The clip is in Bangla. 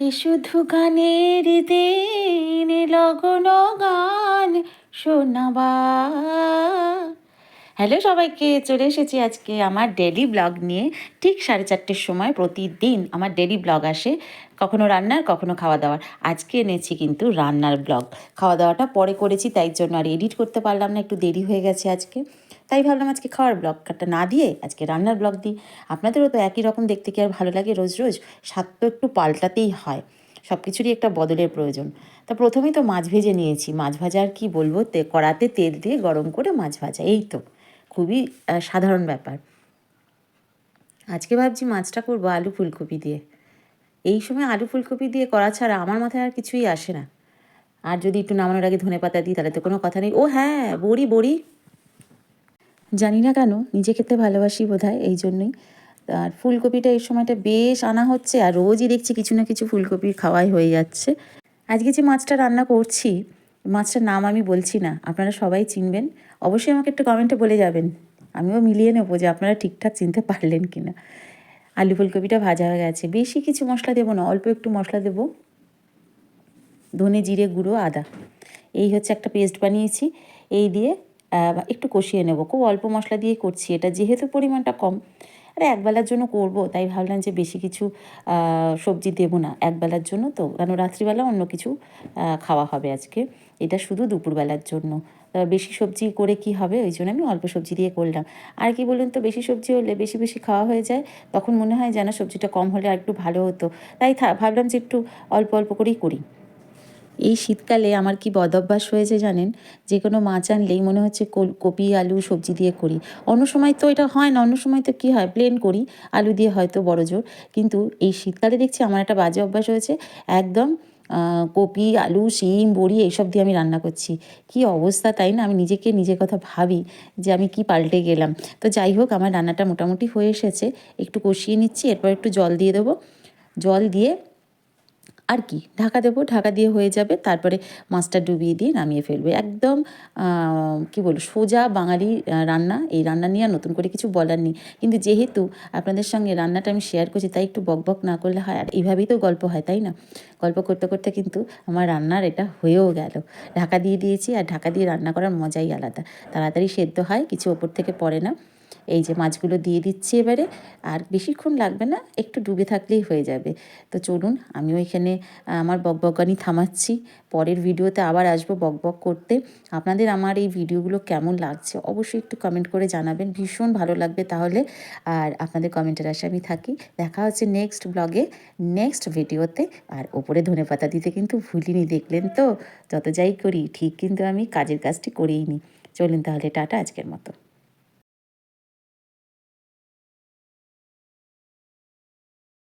শুধু গানের দিন লগ্ন গান শোনাবা। হ্যালো সবাইকে, চলে এসেছি আজকে আমার ডেলি ব্লগ নিয়ে। ঠিক সাড়ে চারটের সময় প্রতিদিন আমার ডেলি ব্লগ আসে, কখনো রান্নার, কখনো খাওয়া দাওয়ার আজকে এনেছি কিন্তু রান্নার ব্লগ খাওয়া দাওয়াটা পরে করেছি, তাই জন্য আর এডিট করতে পারলাম না, একটু দেরি হয়ে গেছে আজকে। তাই ভাবলাম আজকে খাওয়ার ব্লগটা না দিয়ে আজকে রান্নার ব্লগ দিই। আপনাদেরও তো একই রকম দেখতে কি আর ভালো লাগে? রোজ রোজ স্বাদ তো একটু পাল্টাতেই হয়। সব কিছুরই একটা বদলের প্রয়োজন। তা প্রথমেই তো মাছ ভেজে নিয়েছি। মাছ ভাজা আর কী বলব? তে কড়াতে তেল দিয়ে গরম করে মাছ ভাজা, এই তো। খুবই সাধারণ ব্যাপার। আজকে ভাবছি মাছটা করব আলু ফুলকপি দিয়ে। এই সময় আলু ফুলকপি দিয়ে করা ছাড়া আমার মাথায় আর কিছুই আসে না। আর যদি একটু নামানোর আগে ধনে পাতা দিই, তাহলে তো কোনো কথা নেই। ও হ্যাঁ বড়ি বড়ি। জানি না কেন, নিজে খেতে ভালোবাসি বোধহয়, এই জন্যই। আর ফুলকপিটা এই সময়টা বেশ আনা হচ্ছে, আর রোজই দেখছি কিছু না কিছু ফুলকপি খাওয়াই হয়ে যাচ্ছে। আজকে যে মাছটা রান্না করছি মাছটার নাম আমি বলছি না, আপনারা সবাই চিনবেন। অবশ্যই আমাকে একটু কমেন্টে বলে যাবেন। আমিও মিলিয়ে নেব যে আপনারা ঠিকঠাক চিনতে পারলেন কি না আলু ফুলকপিটা ভাজা হয়ে গেছে। বেশি কিছু মশলা দেবো না, অল্প একটু মশলা দেবো। ধনে জিরে গুঁড়ো, আদা। এই হচ্ছে একটা পেস্ট বানিয়েছি। এই দিয়ে একটু কষিয়ে নেব। খুব অল্প মশলা দিয়ে করছি। এটা যেহেতু পরিমাণটা কম আরে একবেলার জন্য করব, তাই ভাবলাম যে বেশি কিছু সবজি দেবো না একবেলার জন্য তো কেন রাত্রিবেলা অন্য কিছু খাওয়া হবে আজকে। এটা শুধু দুপুরবেলার জন্য। বেশি সবজি করে কি হবে? ওই জন্য আমি অল্প সবজি দিয়ে করলাম। আর কি বলুন তো, বেশি সবজি হলে বেশি বেশি খাওয়া হয়ে যায়, তখন মনে হয় যেন সবজিটা কম হলে আর একটু ভালো হতো। তাই ভাবলাম যে একটু অল্প অল্প করেই করি। এই শীতকালে আমার কি বদভ্যাস হয়েছে জানেন? যে কোনো মাছ আনলেই মনে হচ্ছে কপি, আলু, সবজি দিয়ে করি। অন্য সময় তো এটা হয় না, অন্য সময় তো কী হয়? প্লেন করি, আলু দিয়ে হয়তো বড় জোর। কিন্তু এই শীতকালে দেখছি আমার একটা বাজে অভ্যাস হয়েছে। একদম কপি, আলু, শিম, বড়ি এইসব দিয়ে আমি রান্না করছি। কি অবস্থা তাই না? আমি নিজেকে নিজের কথা ভাবি যে আমি কি পাল্টে গেলাম। তো যাই হোক, আমার রান্নাটা মোটামুটি হয়ে এসেছে। একটু কষিয়ে নিচ্ছি, এরপর একটু জল দিয়ে দেবো। জল দিয়ে আর কি, ঢাকা দেবো, ঢাকা দিয়ে হয়ে যাবে। তারপরে মাছটা ডুবিয়ে দিয়ে নামিয়ে ফেলবে। একদম কি বলব, সোজা বাঙালি রান্না। এই রান্না নিয়ে আর নতুন করে কিছু বলার নেই। কিন্তু যেহেতু আপনাদের সঙ্গে রান্নাটা আমি শেয়ার করছি, তাই একটু বক বক না করলে হয়। আর এইভাবেই তো গল্প হয়, তাই না? গল্প করতে করতে কিন্তু আমার রান্নার এটা হয়েও গেল। ঢাকা দিয়ে দিয়েছি, আর ঢাকা দিয়ে রান্না করার মজাই আলাদা। তাড়াতাড়ি সেদ্ধ হয়, কিছু ওপর থেকে পড়ে না। এই যে মাছগুলো দিয়ে দিচ্ছি এবারে, আর বেশিক্ষণ লাগবে না, একটু ডুবে থাকলেই হয়ে যাবে। তো চলুন, আমিও এখানে আমার বকবকানি থামাচ্ছি। পরের ভিডিওতে আবার আসব বকবক করতে। আপনাদের আমার এই ভিডিওগুলো কেমন লাগছে অবশ্যই একটু কমেন্ট করে জানাবেন। ভীষণ ভালো লাগবে তাহলে। আর আপনাদের কমেন্টের আশা আমি থাকি। দেখা হচ্ছে নেক্সট ব্লগে নেক্সট ভিডিওতে আর ওপরে ধনেপাতা দিতে কিন্তু ভুলিনি, দেখলেন তো? যত যাই করি, ঠিক কিন্তু আমি কাজের কাজটি করেই নি চলুন তাহলে, টাটা আজকের মতো।